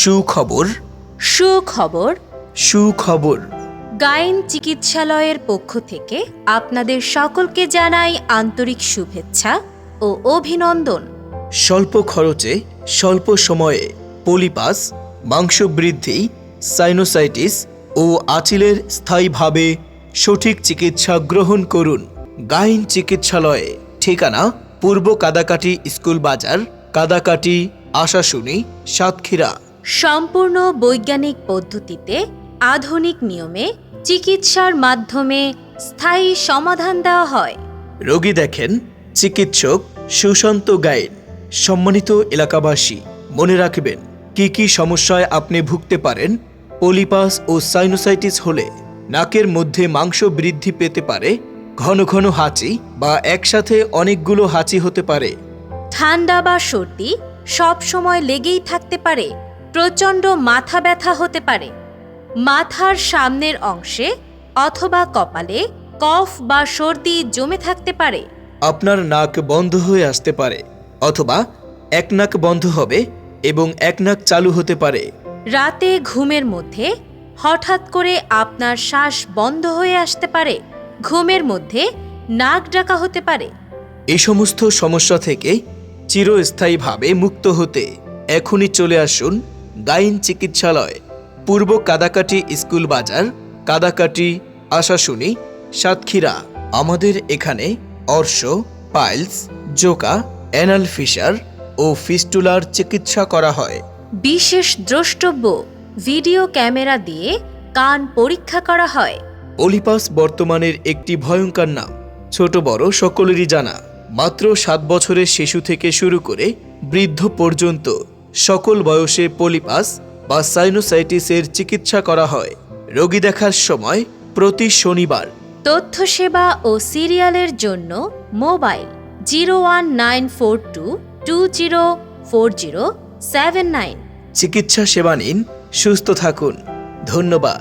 সুখবর। সুখবর। সুখবর। গাইন চিকিৎসালয়ের পক্ষ থেকে আপনাদের সকলকে জানাই আন্তরিক শুভেচ্ছা ও অভিনন্দন। স্বল্প খরচে স্বল্প সময়ে পলিপাস মাংস বৃদ্ধি সাইনোসাইটিস ও আচিলের স্থায়ীভাবে সঠিক চিকিৎসা গ্রহণ করুন। গাইন চিকিৎসালয়ে ঠিকানা পূর্ব কাদাকাটি স্কুল বাজার কাদাকাটি আশাশুনি সাতক্ষীরা। সম্পূর্ণ বৈজ্ঞানিক পদ্ধতিতে আধুনিক নিয়মে চিকিৎসার মাধ্যমে স্থায়ী সমাধান দেওয়া হয়। রোগী দেখেন চিকিৎসক সুশান্ত গাইড সম্মানিত এলাকাবাসী মনে রাখবেন কি কি সমস্যায় আপনি ভুগতে পারেন পলিপাস ও সাইনোসাইটিস হলে নাকের মধ্যে মাংস বৃদ্ধি পেতে পারে ঘন ঘন হাঁচি বা একসাথে অনেকগুলো হাঁচি হতে পারে। ঠান্ডা বা সর্দি সব সময় লেগেই থাকতে পারে। প্রচণ্ড মাথা ব্যথা হতে পারে। মাথার সামনের অংশে অথবা কপালে কফ বা সর্দি জমে থাকতে পারে। আপনার নাক বন্ধ হয়ে আসতে পারে অথবা এক নাক বন্ধ হবে এবং এক নাক চালু হতে পারে। রাতে ঘুমের মধ্যে হঠাৎ করে আপনার শ্বাস বন্ধ হয়ে আসতে পারে। ঘুমের মধ্যে নাক ডাকা হতে পারে। এই সমস্ত সমস্যা থেকে চিরস্থায়ীভাবে মুক্ত হতে এখনই চলে আসুন গাইন চিকিৎসালয় পূর্ব কাদাকাটি স্কুল বাজার কাদাকাটি আশাশুনি সাতক্ষীরা। আমাদের এখানে অর্শ পাইলস জোকা অ্যানাল ফিশার ও ফিস্টুলার চিকিৎসা করা হয়। বিশেষ দ্রষ্টব্য ভিডিও ক্যামেরা দিয়ে কান পরীক্ষা করা হয়। অলিপাস বর্তমানের একটি ভয়ঙ্কর নাম ছোট বড় সকলেরই জানা। মাত্র সাত বছরের শিশু থেকে শুরু করে বৃদ্ধ পর্যন্ত সকল বয়সে পলিপাস বা সাইনোসাইটিসের চিকিৎসা করা হয়। রোগী দেখার সময় প্রতি শনিবার। তথ্য সেবা ও সিরিয়ালের জন্য mobile zero one nine four two two zero four zero seven nine. চিকিৎসা সেবা নিন সুস্থ থাকুন। ধন্যবাদ।